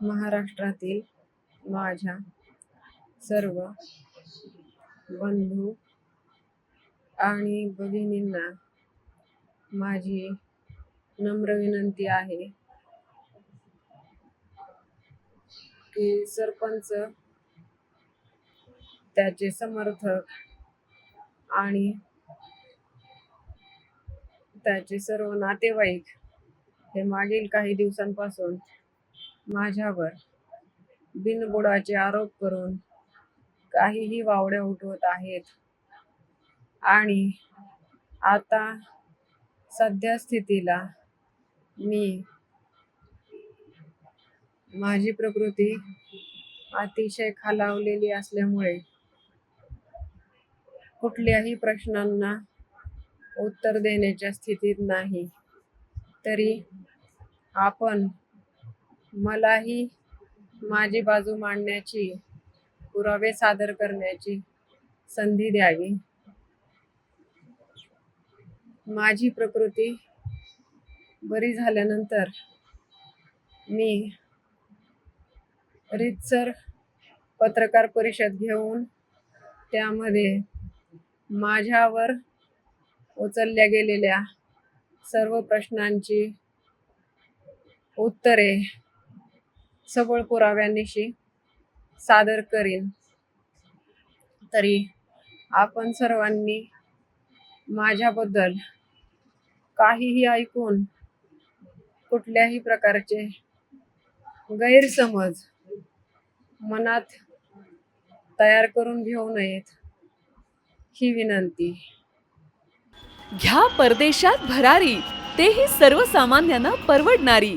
महाराष्ट्रातील माझ्या सर्व बंधू आणि भगिनींना माझी नम्र विनंती आहे की सरपंच त्याचे समर्थक आणि त्याचे सर्व नातेवाईक हे मागील काही दिवसांपासून माझ्यावर बिनबुडाचे आरोप करून काहीही वावड्या उठवत आहेत. आणि आता सध्या स्थितीला मी माझी प्रकृती अतिशय खालावलेली असल्यामुळे कुठल्याही प्रश्नांना उत्तर देण्याच्या स्थितीत नाही. तरी आपण मलाही माझी बाजू मांडण्याची पुरावे सादर करण्याची संधी द्यावी. माझी प्रकृती बरी झाल्यानंतर मी रितसर पत्रकार परिषद घेऊन त्यामध्ये माझ्यावर उचलल्या गेलेल्या सर्व प्रश्नांची उत्तरे सबळ पुराव्यानिशी सादर करीन. तरी आपण सर्वांनी माझ्याबद्दल काहीही ऐकून कुठल्याही प्रकारचे गैरसमज मनात तयार करून घेऊ नयेत ही विनंती. घ्या परदेशात भरारी तेही सर्वसामान्यांना परवडणारी.